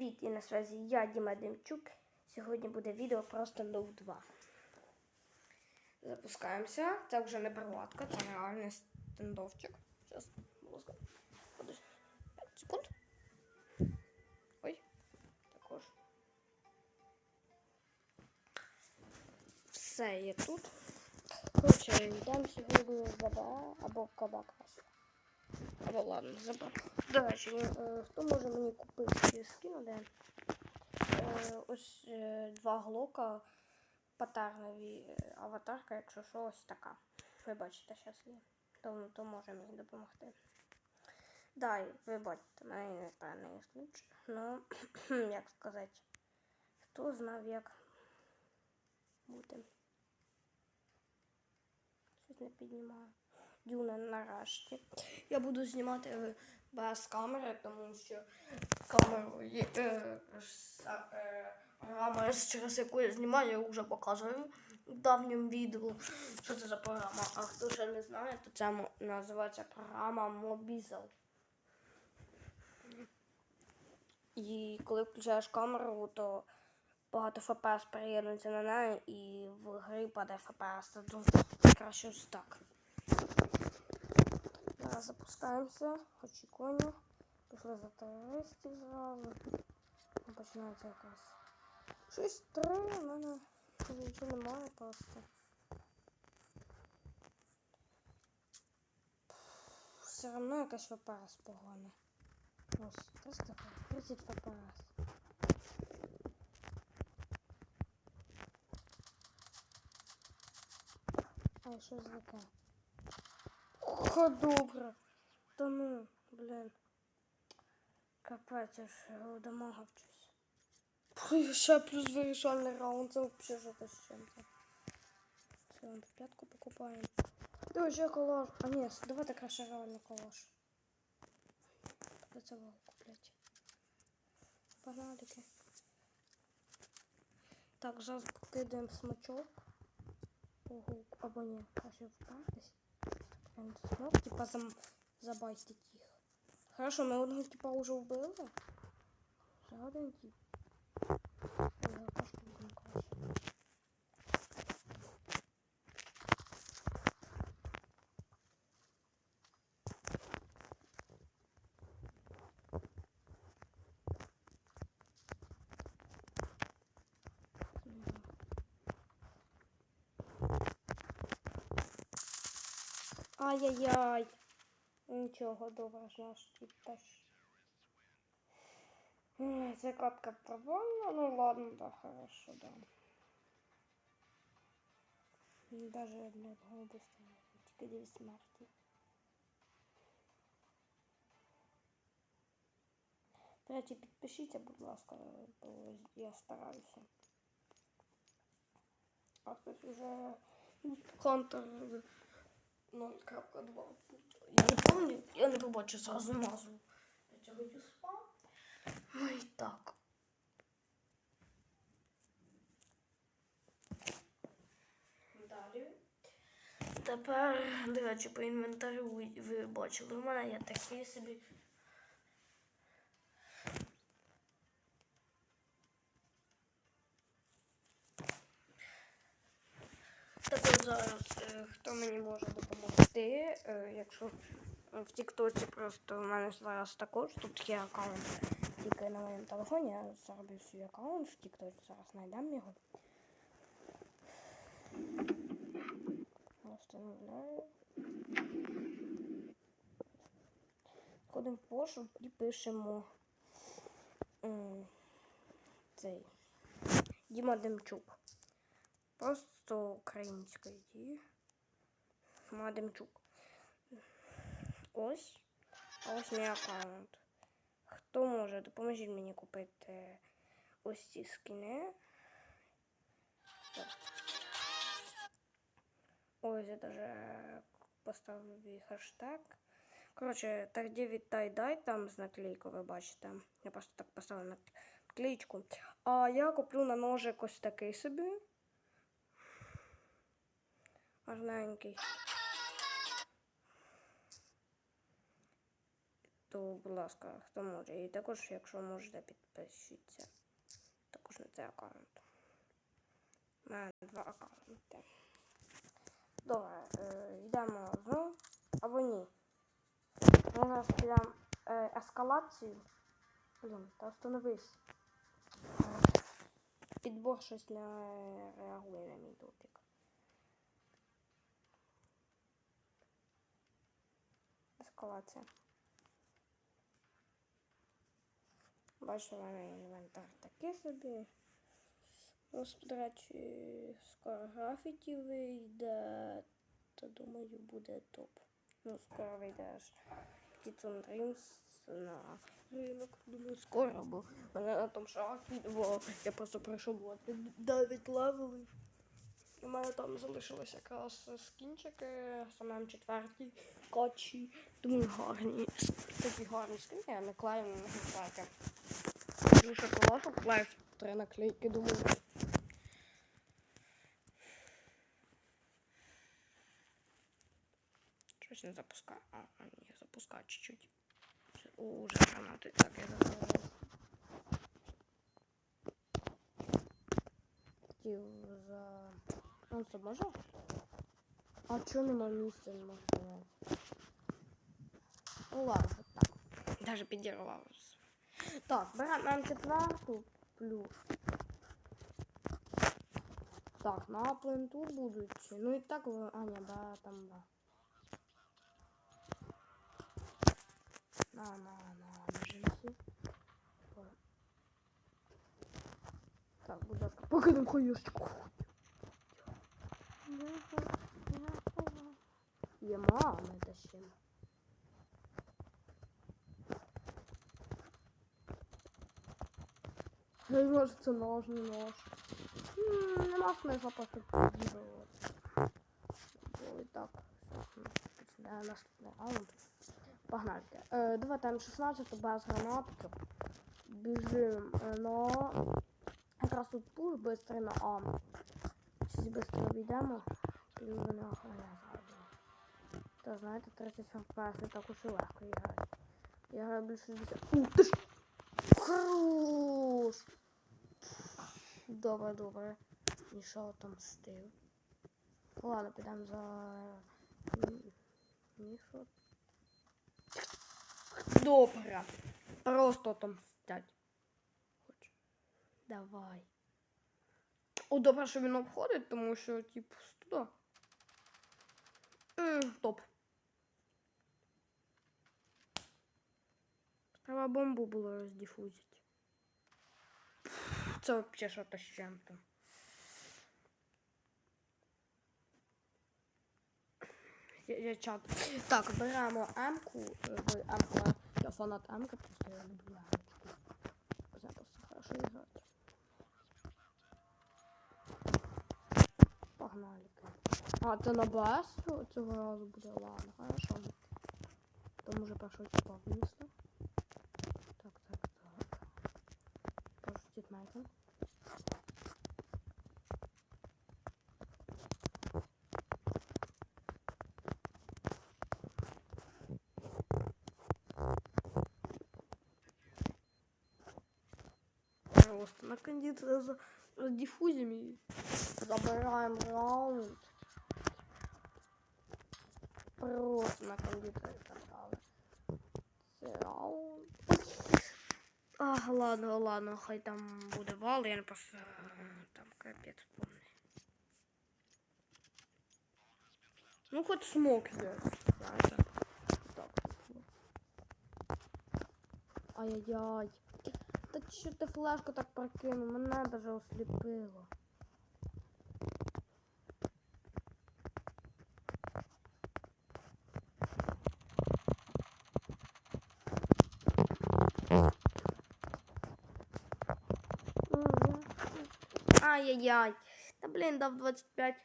Привіт і на связі я Діма Демчук. Сьогодні буде відео про стендов 2. Запускаємося. Це вже не проводка, це реальний стендовчик. Зараз, будь ласка. Подожди. 5 секунд. Ой. Також. Все є тут. Коротше, йдемо сьогодні в ЗБА або в кабак. Або ладно, забрав. До е, хто може мені купити скину, е, ось е, два глока патернові е, аватарка, якщо що, ось така. Ви бачите, зараз є. То, то може мені допомогти. Да, ви бачите, мене неправильно є случай. Ну, як сказати, хто знав, як бути. Щось не піднімаю. Дюна нарешті. Я буду знімати е, без камери, тому що камеру є е, е, програма, через яку я знімаю, я вже показую в давньому відео. Що це за програма? А хто ще не знає, то це називається програма Mobizel. І коли включаєш камеру, то багато ФПС приєднується на неї і в грі падає ФПС. Тому краще ось так. Зараз запускаємося. Очікування. Пішли за терористів зразу. Починається якась. Щось три, у мене нічого немає просто. Все одно якась ФПС погана. Ось, 300, 30 ФПС. Ай, що таке? О, добре. Та ну, блін. Капець, я ж дамага вчусь. Ой, ще плюс вирішальний раунд, це взагалі що з чим-то. Все, п'ятку покупаємо. Давай ще колош. А ні, давайте краще реально колош. Придеться вал купляти. Фанатики. Так, зараз покидаємо смачок. Ого, або ні, краще впертись. Он смог, типа, зам... забайтить их. Хорошо, мы одного типа уже убили. Ще Ай-яй-яй. Нічого, добре, ж наш тип теж. Ой, Ця катка провальна, ну ладно, да, хорошо, да. М, Даже одне одного убийства, тільки дві смерті. Третє, підпишіться, будь ласка, бо я стараюся. А тут уже Хантер 0.2. Я не помню, я не побачу сразу назву цього юспа. Ну і так. Далі. Тепер, до речі, по інвентарю ви, ви бачили, у мене є такий собі. Так от зараз, е, хто мені може допомогти, е, якщо в Тіктоці просто у мене зараз також тут є аккаунт тільки на моєму телефоні, я зроблю свій аккаунт в Тіктоці, зараз знайдемо його. Встановляю. Ходимо в пошук і пишемо цей Діма Демчук. Просто українською дії. Мадемчук. Ось. А ось мій аккаунт. Хто може, допоможіть мені купити ось ці скини. Так. Ось я даже поставив і хештег. Коротше, так де віддай дай там з наклейкою, ви бачите. Я просто так поставив наклеечку. А я куплю на ножик ось такий собі. Гарненький. То, будь ласка, хто може. І також, якщо можете, підпишіться. Також на цей аккаунт. У мене два аккаунти. Добре, е, йдемо знову. Або ні. Ми зараз підемо е, ескалацію. Блін, та остановись. Е, Підбор щось не реагує на мій дотик. Ескалація. Бачу, у мене інвентар такий собі. Ось, до речі, скоро графіті вийде, то думаю буде топ. Ну, скоро вийде аж Kitchen Dreams на ринок. Думаю, скоро, бо мене на тому шакі, бо я просто пройшов було 9 левелів. У мене там залишилось якраз скінчики, саме четвертій качі. Думаю, гарні. Такі гарні скрини, я наклею на гусаки. Дуже колошу, клею три наклейки, думаю. Щось не запускаю. А, а ні, запускаю чуть-чуть. Уже гранати. Так, я забрав. Хотів за... Он це може? А чого нема місця не можу поняти? Ну ладно, так. Даже підірвалося. Так, беремо нам четверту плюс. Так, на пленту будуть. Ну і так, ви- а ні, ба, там ба. На, на, на, біжимці. Так, будь ласка, покинем хуюшечку. Є мами тащимо. Я може це нож, не нож. М, Нема смисла просто підібрувати. Бо і так. Починає наступний раунд. Погнали. Е, давай там 16 без гранатки. Біжим е, на... Якраз тут пуш быстрый на А. Щось быстро обійдемо. І вже не охороняє зразу. Та знаєте, 30 FPS не так уж і легко грати. Я граю більше 10. Ух ти ж! Хорош! Добре, добре. І що там стив? Ладно, підемо за... М, Ні, що? Добре. Просто там стять. Хоч. Давай. О, добре, що він обходить, тому що, типу, туди. М, Топ. Треба бомбу було роздіфузити. Це вообще що-то з чим-то. Я, чат. Так, беремо М-ку. М-ку. Я фанат М-ки, просто я люблю М-ку. Це просто хорошо грати. Погнали. А, це на БС цього- разу буде. Ладно, хорошо. Там уже пошел типа вниз. Так, так, так. Пошутит Майкл. Просто на кондиции за, за диффузиями забираем раунд. Просто на раунд. Ах, ладно, ладно, хай там буде вал, я не просто е, там капець повний. Ну смок є. Знаєте. Так. Ай-яй-яй. Та що ти флешку так прокинув? Мене даже осліпило. Мгм. Ай-яй-яй. Та блін, дав 25.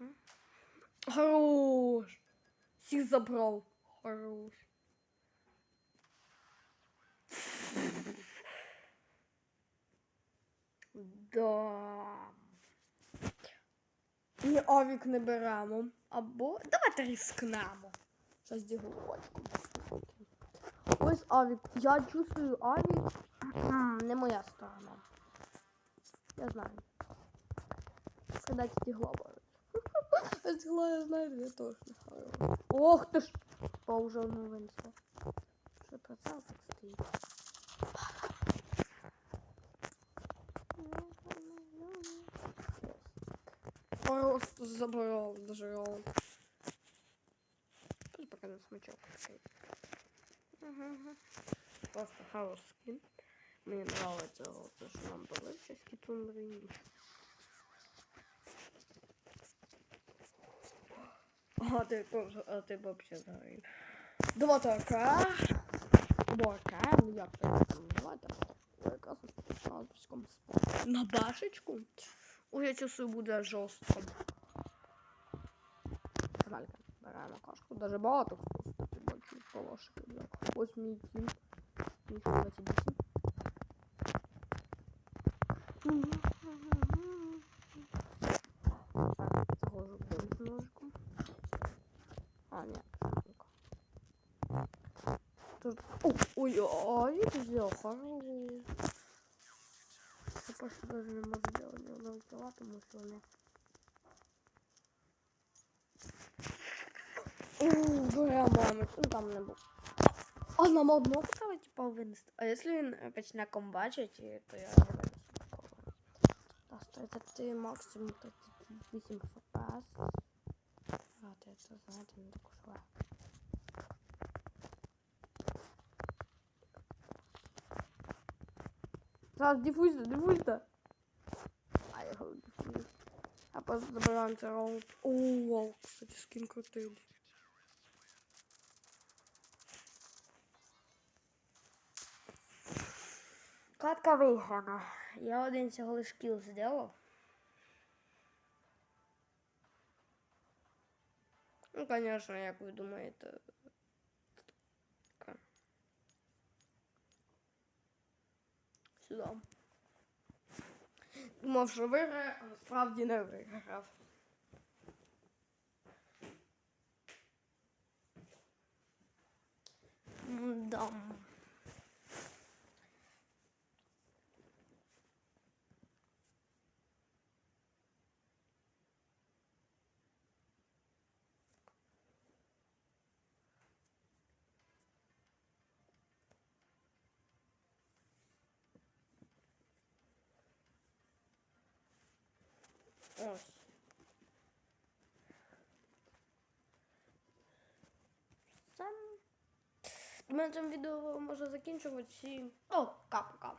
М? Хорош. Всіх забрав. Хорош. Да. Ні, авік не беремо. Або. Давайте рискнемо. Щось діголочку. Ось авік. Я чувствую авік. Не моя сторона. Я знаю. Кидать стегло будет. Стегло я знаю, я тоже не. Ох ты ж! По уже не вынесло. Что процент так стоит? Просто забрал, даже он. Пусть пока на смычок. Просто хороший скин. Мне нравится то, что нам дали в чеській тундрі. А ти а ти вообще загорів. Два така. Бока, ну як це там називати? Якраз на. Башечку. Ой, я часу буде жорстко. Каналька. Беремо кашку. Даже багато хто кстати, полошики. Ось мій тім. Мій 28. Тут... О, ой, ой, это сделал хорош. Я просто даже не могу делать ни одного килла, потому что. Ууу, горя мами, ну там не був. А нам одного треба, типа, винести. А якщо він почне комбачити, то я його винесу. Так, 33 максимум 38 фпс. А, ти це знаєте, не так уж легко. Зараз дифузьте, дифузьте. А я його дифузю. А просто забираємо цей раунд. О, вау, кстати, скін крутий. був. Катка виграна. Я один цього лиш кіл зробив. Ну, конечно, як ви думаєте. Сюди. Думав, що виграє, а насправді не виграв. Да. Ось. Сам. На цьому відео може закінчувати. О, пока-пока.